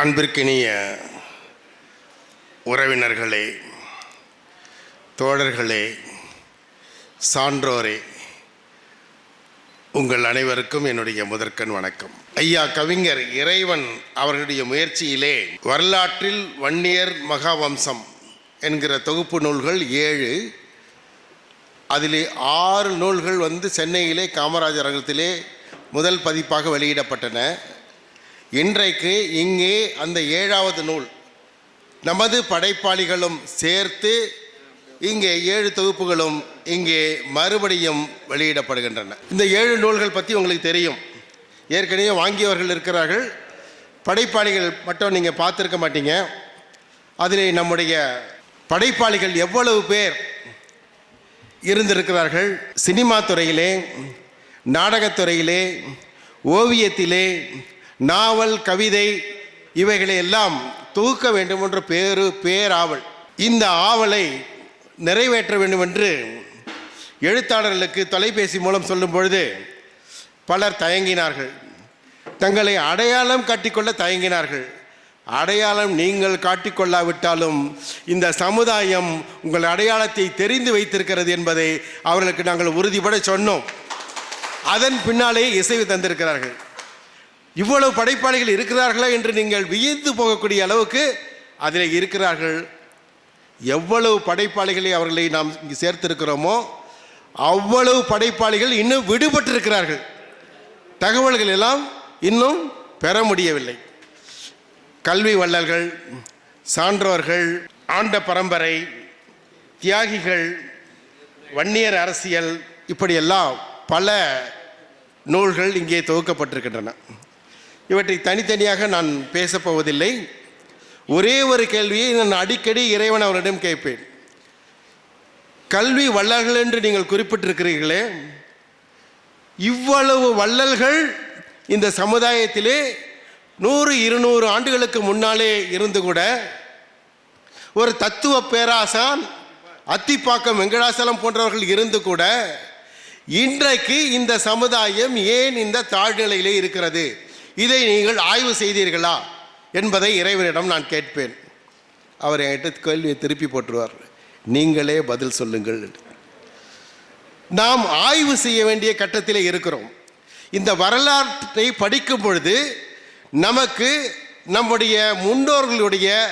அன்பிற்கினிய உறவினர்களே தோழர்களே சான்றோரே உங்கள் அனைவருக்கும் என்னுடைய முதற்கண் வணக்கம். ஐயா கவிஞர் இறைவன் அவர்களுடைய முயற்சியிலே வரலாற்றில் வன்னியர் மகாவம்சம் என்கிற தொகுப்பு நூல்கள் ஏழு அதிலே ஆறு நூல்கள் வந்து சென்னையிலே காமராஜர் அரங்கத்திலே முதல் பதிப்பாக வெளியிடப்பட்டன. இன்றைக்கு இங்கே அந்த ஏழாவது நூல். நமது படைப்பாளிகளும் சேர்த்து இங்கே ஏழு தொகுப்புகளும் இங்கே மறுபடியும் வெளியிடப்படுகின்றன. இந்த ஏழு நூல்கள் பற்றி உங்களுக்கு தெரியும். ஏற்கனவே வாங்கியவர்கள் இருக்கிறார்கள். படைப்பாளிகள் மட்டும் நீங்கள் பார்த்துருக்க மாட்டீங்க. அதில் நம்முடைய படைப்பாளிகள் எவ்வளவு பேர் இருந்திருக்கிறார்கள்? சினிமா துறையிலே நாடகத்துறையிலே ஓவியத்திலே நாவல் கவிதை இவைகளை எல்லாம் தொகுக்க வேண்டும் என்ற பேரு பேராவல். இந்த ஆவலை நிறைவேற்ற வேண்டும் என்று எழுத்தாளர்களுக்கு தொலைபேசி மூலம் சொல்லும் பொழுது பலர் தயங்கினார்கள். தங்களை அடையாளம் காட்டிக்கொள்ள தயங்கினார்கள். அடையாளம் நீங்கள் காட்டிக்கொள்ளாவிட்டாலும் இந்த சமுதாயம் உங்கள் அடையாளத்தை தெரிந்து வைத்திருக்கிறது என்பதை அவர்களுக்கு நாங்கள் உறுதிபட சொன்னோம். அதன் பின்னாலே இசைவு தந்திருக்கிறார்கள். இவ்வளவு படைப்பாளிகள் இருக்கிறார்களா என்று நீங்கள் வியந்து போகக்கூடிய அளவுக்கு அதில் இருக்கிறார்கள். எவ்வளவு படைப்பாளிகளை அவர்களை நாம் இங்கு சேர்த்திருக்கிறோமோ அவ்வளவு படைப்பாளிகள் இன்னும் விடுபட்டிருக்கிறார்கள். தகவல்கள் எல்லாம் இன்னும் பெற முடியவில்லை. கல்வி வள்ளல்கள் சான்றோர்கள் ஆண்ட பரம்பரை தியாகிகள் வன்னியர் அரசியல் இப்படியெல்லாம் பல நூல்கள் இங்கே தொகுக்கப்பட்டிருக்கின்றன. இவற்றை தனித்தனியாக நான் பேசப்போவதில்லை ஒரே ஒரு கேள்வியை நான் அடிக்கடி இறைவன் அவரிடம் கேட்பேன். கல்வி வள்ளல்கள் என்று நீங்கள் குறிப்பிட்டிருக்கிறீர்களே இவ்வளவு வள்ளல்கள் இந்த சமுதாயத்திலே நூறு இருநூறு ஆண்டுகளுக்கு முன்னாலே இருந்து கூட ஒரு தத்துவ பேராசான் அத்திப்பாக்கம் வெங்கடாசலம் போன்றவர்கள் இருந்து கூட இன்றைக்கு இந்த சமுதாயம் ஏன் இந்த தாழ்நிலையிலே இருக்கிறது? இதை நீங்கள் ஆய்வு செய்தீர்களா என்பதை இறைவனிடம் நான் கேட்பேன். அவர் என்கிட்ட கேள்வியை திருப்பி போட்டுருவார். நீங்களே பதில் சொல்லுங்கள். நாம் ஆய்வு செய்ய வேண்டிய கட்டத்தில் இருக்கிறோம். இந்த வரலாற்றை படிக்கும் பொழுது நமக்கு நம்முடைய முன்னோர்களுடைய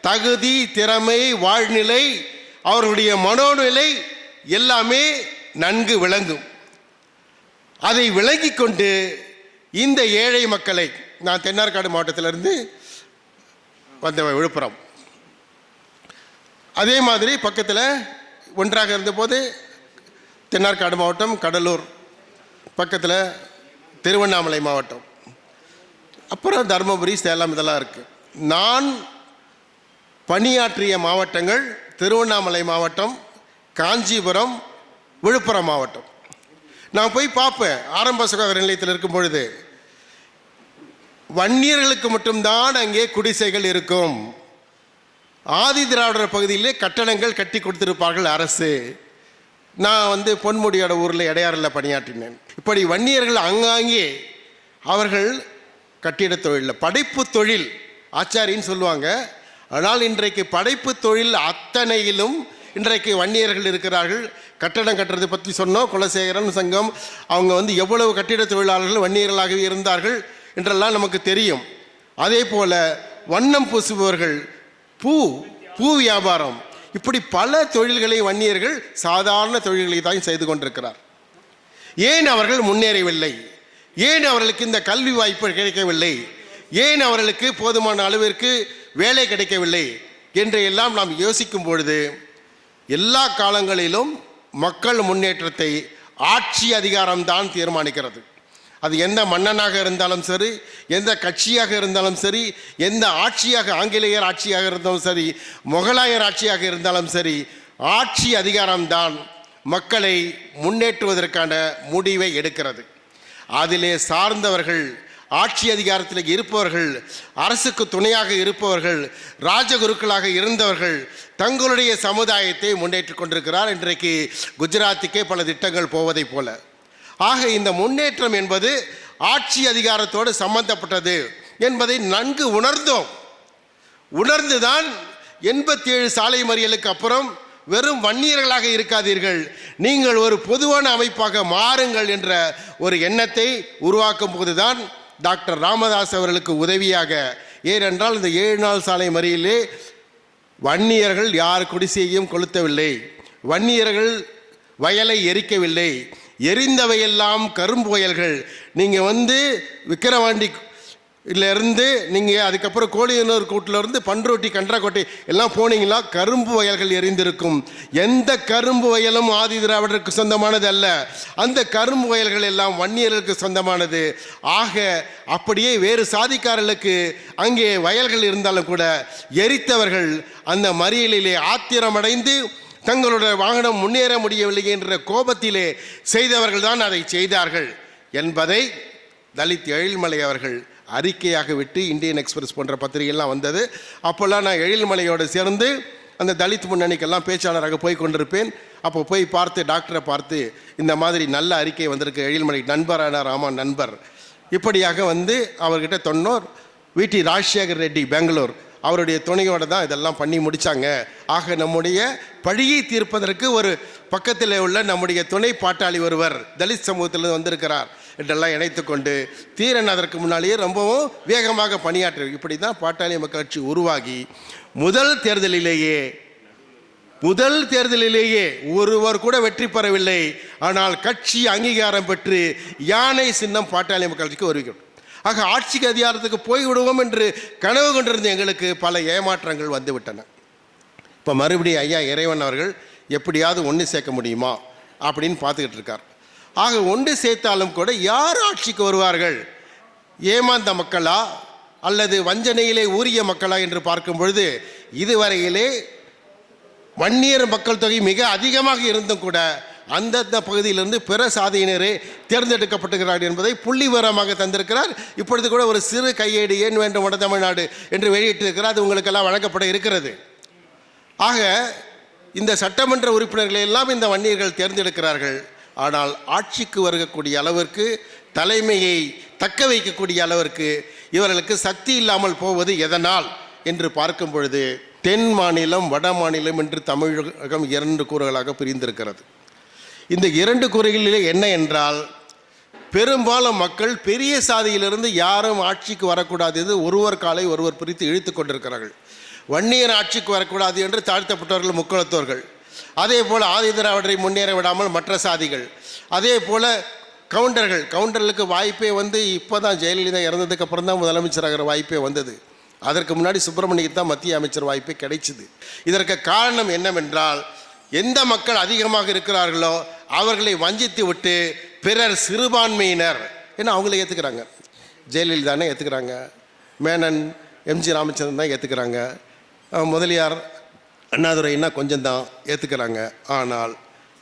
தகுதி திறமை வாழ்நிலை அவர்களுடைய மனோநிலை எல்லாமே நன்கு விளங்கும். அதை விளங்கி கொண்டு இந்த ஏழை மக்களை நான் தென்னார்காடு மாவட்டத்திலிருந்து வந்த விழுப்புரம். அதே மாதிரி பக்கத்தில் ஒன்றாக இருந்தபோது தென்னார்காடு மாவட்டம் கடலூர் பக்கத்தில் திருவண்ணாமலை மாவட்டம். அப்புறம் தருமபுரி சேலம் இதெல்லாம் இருக்குது நான் பணியாற்றிய மாவட்டங்கள் திருவண்ணாமலை மாவட்டம் காஞ்சிபுரம் விழுப்புரம் மாவட்டம். நான் போய் பார்ப்பேன். ஆரம்ப சுகாதார நிலையத்தில் இருக்கும் பொழுது வன்னியர்களுக்கு மட்டும்தான் அங்கே குடிசைகள் இருக்கும். ஆதி திராவிடர் பகுதியிலே கட்டடங்கள் கட்டி கொடுத்திருப்பார்கள் அரசு. நான் வந்து பொன்முடியோட ஊரில் இடையாறில் பணியாற்றினேன். இப்படி வன்னியர்கள் அங்காங்கே அவர்கள் கட்டிட தொழிலில் படைப்பு தொழில் ஆச்சாரின்னு சொல்லுவாங்க. ஆனால் இன்றைக்கு படைப்பு தொழில் அத்தனையிலும் இன்றைக்கு வன்னியர்கள் இருக்கிறார்கள். கட்டடம் கட்டுறது பற்றி சொன்னோம். குலசேகரன் சங்கம் அவங்க வந்து எவ்வளவு கட்டிட தொழிலாளர்கள் வன்னியர்களாகவே இருந்தார்கள் என்றெல்லாம் நமக்கு தெரியும். அதே போல் வண்ணம் பூசுபவர்கள் பூ பூ வியாபாரம். இப்படி பல தொழில்களை வன்னியர்கள் சாதாரண தொழில்களை தான் செய்து கொண்டிருக்கிறார். ஏன் அவர்கள் முன்னேறவில்லை? ஏன் அவர்களுக்கு இந்த கல்வி வாய்ப்பு கிடைக்கவில்லை? ஏன் அவர்களுக்கு போதுமான அளவிற்கு வேலை கிடைக்கவில்லை? என்று எல்லாம் நாம் யோசிக்கும் பொழுது எல்லா காலங்களிலும் மக்கள் முன்னேற்றத்தை ஆட்சி அதிகாரம்தான் தீர்மானிக்கிறது. அது எந்த மன்னனாக இருந்தாலும் சரி எந்த கட்சியாக இருந்தாலும் சரி எந்த ஆட்சியாக ஆங்கிலேயர் ஆட்சியாக இருந்தாலும் சரி முகலாயர் ஆட்சியாக இருந்தாலும் சரி ஆட்சி அதிகாரம்தான் மக்களை முன்னேற்றுவதற்கான முடிவை எடுக்கிறது. அதிலே சார்ந்தவர்கள் ஆட்சி அதிகாரத்தில் இருப்பவர்கள் அரசுக்கு துணையாக இருப்பவர்கள் ராஜகுருக்களாக இருந்தவர்கள் தங்களுடைய சமுதாயத்தை முன்னேற்றி கொண்டிருக்கிறார். இன்றைக்கு குஜராத்துக்கே பல திட்டங்கள் போவதைப் போல. ஆக இந்த முன்னேற்றம் என்பது ஆட்சி அதிகாரத்தோடு சம்பந்தப்பட்டது என்பதை நன்கு உணர்ந்தோம். உணர்ந்துதான் எண்பத்தி ஏழு சாலை மறியலுக்கு அப்புறம் வெறும் வன்னியர்களாக இருக்காதீர்கள். நீங்கள் ஒரு பொதுவான அமைப்பாக மாறுங்கள் என்ற ஒரு எண்ணத்தை உருவாக்கும் போதுதான் டாக்டர் ராமதாஸ் அவர்களுக்கு உதவியாக ஏனென்றால் இந்த ஏழு நாள் சாலை மறியலே வன்னியர்கள் யார் குடிசையையும் கொளுத்தவில்லை. வன்னியர்கள் வயலை எரிக்கவில்லை. எரிந்தவையெல்லாம் கரும்பு வயல்கள். நீங்கள் வந்து விக்கிரவாண்டி இருந்து நீங்கள் அதுக்கப்புறம் கோழியனூர் கூட்டிலேருந்து பன்ருட்டி கன்றாக்கோட்டை எல்லாம் போனீங்களா கரும்பு வயல்கள் எரிந்திருக்கும். எந்த கரும்பு வயலும் ஆதி திராவிடருக்கு சொந்தமானது அல்ல. அந்த கரும்பு வயல்கள் எல்லாம் வன்னியர்களுக்கு சொந்தமானது. ஆக அப்படியே வேறு சாதிக்காரர்களுக்கு அங்கே வயல்கள் இருந்தாலும் கூட எரித்தவர்கள் அந்த மறியலிலே ஆத்திரமடைந்து தங்களுடைய வாகனம் முன்னேற முடியவில்லை என்ற கோபத்திலே செய்தவர்கள் தான் அதை செய்தார்கள் என்பதை தலித் எழில்மலை அவர்கள் அறிக்கையாக விட்டு இந்தியன் எக்ஸ்பிரஸ் போன்ற பத்திரிகைலாம் வந்தது. அப்போல்லாம் நான் எழில்மலையோடு சேர்ந்து அந்த தலித் முன்னணிக்கெல்லாம் பேச்சாளராக போய் கொண்டிருப்பேன். அப்போ போய் பார்த்து டாக்டரை பார்த்து இந்த மாதிரி நல்ல அறிக்கை வந்திருக்கு. எழில்மலை நண்பரான ராமா நண்பர். இப்படியாக வந்து அவர்கிட்ட தொன்னோர் விடி ராஜசேகர் ரெட்டி பெங்களூர் அவருடைய துணையோடு தான் இதெல்லாம் பண்ணி முடித்தாங்க ஆக நம்முடைய பழியை தீர்ப்பதற்கு ஒரு பக்கத்தில் உள்ள நம்முடைய துணை பாட்டாளி ஒருவர் தலித் சமூகத்தில் வந்திருக்கிறார். என்றெல்லாம் இணைத்து கொண்டு தீரன் அதற்கு முன்னாலேயே ரொம்பவும் வேகமாக பணியாற்றி இப்படி தான் பாட்டாளி மக்கள் கட்சி உருவாகி முதல் தேர்தலிலேயே முதல் தேர்தலிலேயே ஒருவர் கூட வெற்றி பெறவில்லை. ஆனால் கட்சி அங்கீகாரம் பெற்று யானை சின்னம் பாட்டாளி மக்கள் கட்சிக்கு வருகிறோம் ஆக ஆட்சிக்கு அதிகாரத்துக்கு போய் விடுவோம் என்று கனவு கொண்டிருந்த எங்களுக்கு பல ஏமாற்றங்கள் வந்துவிட்டன. இப்போ மறுபடியும் ஐயா இறைவன் அவர்கள் எப்படியாவது ஒன்று சேர்க்க முடியுமா? அப்படின்னு பார்த்துக்கிட்டு இருக்கார். ஆக ஒன்று சேர்த்தாலும் கூட யார் ஆட்சிக்கு வருவார்கள்? ஏமாந்த மக்களா? அல்லது வஞ்சனையிலே ஊறிய மக்களா என்று பார்க்கும் பொழுது இதுவரையிலே வன்னியர் மக்கள் தொகை மிக அதிகமாக இருந்தும் கூட அந்தந்த பகுதியிலிருந்து பிற சாதியினரே தேர்ந்தெடுக்கப்பட்டுகிறார்கள் என்பதை புள்ளிவரமாக தந்திருக்கிறார். இப்பொழுது கூட ஒரு சிறு கையேடு ஏன் வேண்டும் வட தமிழ்நாடு என்று வெளியிட்டிருக்கிறார். அது உங்களுக்கெல்லாம் வழங்கப்பட இருக்கிறது. ஆக இந்த சட்டமன்ற உறுப்பினர்களை எல்லாம் இந்த வன்னியர்கள் தேர்ந்தெடுக்கிறார்கள். ஆனால் ஆட்சிக்கு வருகக்கூடிய அளவிற்கு தலைமையை தக்க வைக்கக்கூடிய அளவிற்கு இவர்களுக்கு சக்தி இல்லாமல் போவது எதனால்? என்று பார்க்கும் பொழுது தென் மாநிலம் வட மாநிலம் என்று தமிழகம் இரண்டு கூறுகளாக பிரிந்திருக்கிறது. இந்த இரண்டு கூறுகளிலே என்ன என்றால் பெரும்பாலும் மக்கள் பெரிய சாதியிலிருந்து யாரும் ஆட்சிக்கு வரக்கூடாது என்று ஒருவர் காலை ஒருவர் பிரித்து இழுத்து கொண்டிருக்கிறார்கள். வன்னியர் ஆட்சிக்கு வரக்கூடாது என்று தாழ்த்தப்பட்டவர்கள் முக்களத்தோர்கள். அதே போல் ஆதி திராவிடரை முன்னேற விடாமல் மற்ற சாதிகள். அதே போல் கவுண்டர்கள் கவுண்டர்களுக்கு வாய்ப்பே வந்து இப்போ தான் ஜெயலலிதா இறந்ததுக்கு அப்புறம் தான் முதலமைச்சராகிற வாய்ப்பே வந்தது. அதற்கு முன்னாடி சுப்பிரமணியக்கு தான் மத்திய அமைச்சர் வாய்ப்பே கிடைச்சிது. இதற்கு காரணம் என்னவென்றால் எந்த மக்கள் அதிகமாக இருக்கிறார்களோ அவர்களை வஞ்சித்து விட்டு பிறர் சிறுபான்மையினர் ஏன்னா அவங்கள ஏற்றுக்கிறாங்க ஜெயலலிதானே ஏற்றுக்கிறாங்க மேனன் எம்ஜி ராமச்சந்திரன் தான் ஏற்றுக்கிறாங்க முதலியார் அண்ணாதுரைன்னா கொஞ்சம் தான் ஏற்றுக்கிறாங்க ஆனால்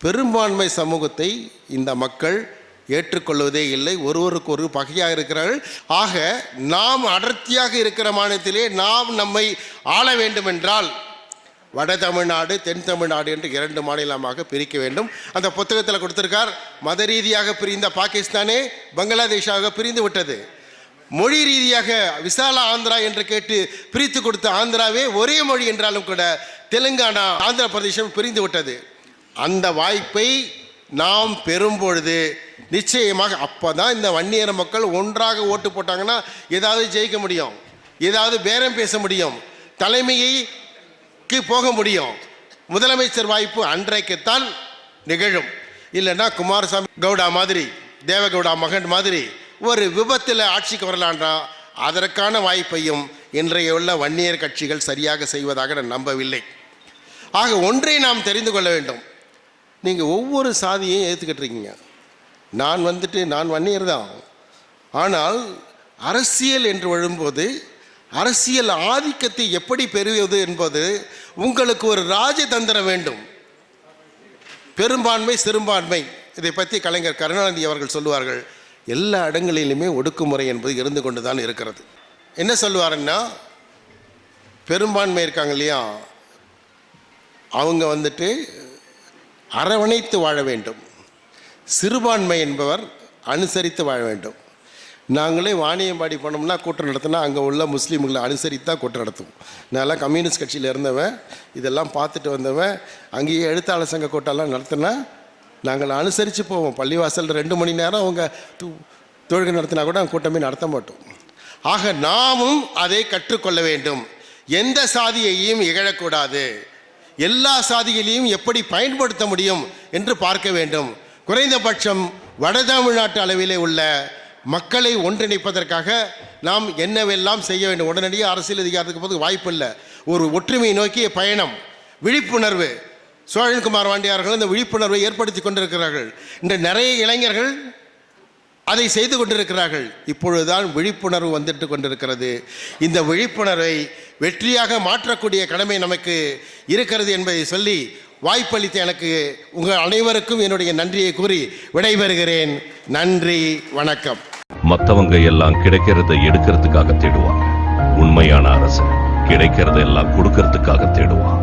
பெரும்பான்மை சமூகத்தை இந்த மக்கள் ஏற்றுக்கொள்வதே இல்லை. ஒருவருக்கு ஒரு பகையாக இருக்கிறார்கள். ஆக நாம் அடர்த்தியாக இருக்கிற மாநிலத்திலே நாம் நம்மை ஆள வேண்டும் என்றால் வட தமிழ்நாடு தென் தமிழ்நாடு என்று இரண்டு மாநிலமாக பிரிக்க வேண்டும். அந்த புத்தகத்தில் கொடுத்திருக்கார் மத ரீதியாக பிரிந்த பாகிஸ்தானே பங்களாதேஷாக பிரிந்து விட்டது. மொழி ரீதியாக விசாலா ஆந்திரா என்று கேட்டு பிரித்து கொடுத்த ஆந்திராவே ஒரே மொழி என்றாலும் கூட தெலுங்கானா ஆந்திர பிரதேசம் பிரிந்து விட்டது அந்த வாய்ப்பை நாம் பெறும் பொழுது நிச்சயமாக அப்போ தான் இந்த வன்னியர் மக்கள் ஒன்றாக ஓட்டு போட்டாங்கன்னா ஏதாவது ஜெயிக்க முடியும் ஏதாவது பேரம் பேச முடியும் தலைமையைக்கு போக முடியும். முதலமைச்சர் வாய்ப்பு அன்றைக்குத்தான் நிகழும். இல்லைன்னா குமாரசாமி கவுடா மாதிரி தேவகவுடா மகன் மாதிரி ஒரு விபத்தில் ஆட்சிக்கு வரலான்றா? அதற்கான வாய்ப்பையும் இன்றைய உள்ள வன்னியர் கட்சிகள் சரியாக செய்வதாக நான் நம்பவில்லை. ஆக ஒன்றை நாம் தெரிந்து கொள்ள வேண்டும். நீங்கள் ஒவ்வொரு சாதியையும் ஏற்றுக்கிட்டு இருக்கீங்க. நான் வந்துட்டு நான் வன்னியர் தான். ஆனால் அரசியல் என்று வரும்போது அரசியல் ஆதிக்கத்தை எப்படி பெறுவது என்பது உங்களுக்கு ஒரு ராஜதந்திரம் வேண்டும். பெரும்பான்மை சிறுபான்மை. இதை பற்றி கலைஞர் கருணாநிதி அவர்கள் சொல்லுவார்கள். எல்லா இடங்களிலுமே ஒடுக்குமுறை என்பது இருந்து கொண்டு தான் இருக்கிறது. என்ன சொல்லுவாருன்னா பெரும்பான்மை இருக்காங்க இல்லையா? அவங்க வந்துட்டு அரவணைத்து வாழ வேண்டும். சிறுபான்மை என்பவர் அனுசரித்து வாழ வேண்டும். நாங்களே வாணியம்பாடி போனோம்னா கூட்டம் நடத்தினா அங்கே உள்ள முஸ்லீம்களை அனுசரித்து தான் கூட்டம் நடத்துவோம். நான்லாம் கம்யூனிஸ்ட் கட்சியில் இருந்தவன் இதெல்லாம் பார்த்துட்டு வந்தவன் அங்கேயே எழுத்தாளர் சங்க கூட்டம்லாம் நடத்தினா நாங்கள் அனுசரித்து போவோம். பள்ளிவாசல் ரெண்டு மணி நேரம் அவங்க தொழுகை நடத்தினா கூட கூட்டமே நடத்த மாட்டோம். ஆக நாமும் அதை கற்றுக்கொள்ள வேண்டும். எந்த சாதியையும் இகழக்கூடாது. எல்லா சாதிகளையும் எப்படி பயன்படுத்த முடியும் என்று பார்க்க வேண்டும். குறைந்தபட்சம் வட தமிழ்நாட்டு அளவிலே உள்ள மக்களை ஒன்றிணைப்பதற்காக நாம் என்னவெல்லாம் செய்ய வேண்டும்? உடனடியாக அரசியல் அதிகாரத்துக்கு போது வாய்ப்பில்லை. ஒரு ஒற்றுமையை நோக்கிய பயணம் விழிப்புணர்வு சோழன்குமார் வாண்டியார்கள் இந்த விழிப்புணர்வை ஏற்படுத்தி கொண்டிருக்கிறார்கள். இன்று நிறைய இளைஞர்கள் அதை செய்து கொண்டிருக்கிறார்கள். இப்பொழுதுதான் விழிப்புணர்வு வந்துட்டு கொண்டிருக்கிறது. இந்த விழிப்புணர்வை வெற்றியாக மாற்றக்கூடிய கடமை நமக்கு இருக்கிறது என்பதை சொல்லி வாய்ப்பளித்த எனக்கு உங்கள் அனைவருக்கும் என்னுடைய நன்றியை கூறி விடைபெறுகிறேன். நன்றி வணக்கம். மற்றவங்க எல்லாம் கிடைக்கிறத எடுக்கிறதுக்காக தேடுவாங்க. உண்மையான அரசு கிடைக்கிறத எல்லாம் கொடுக்கறதுக்காக தேடுவான்.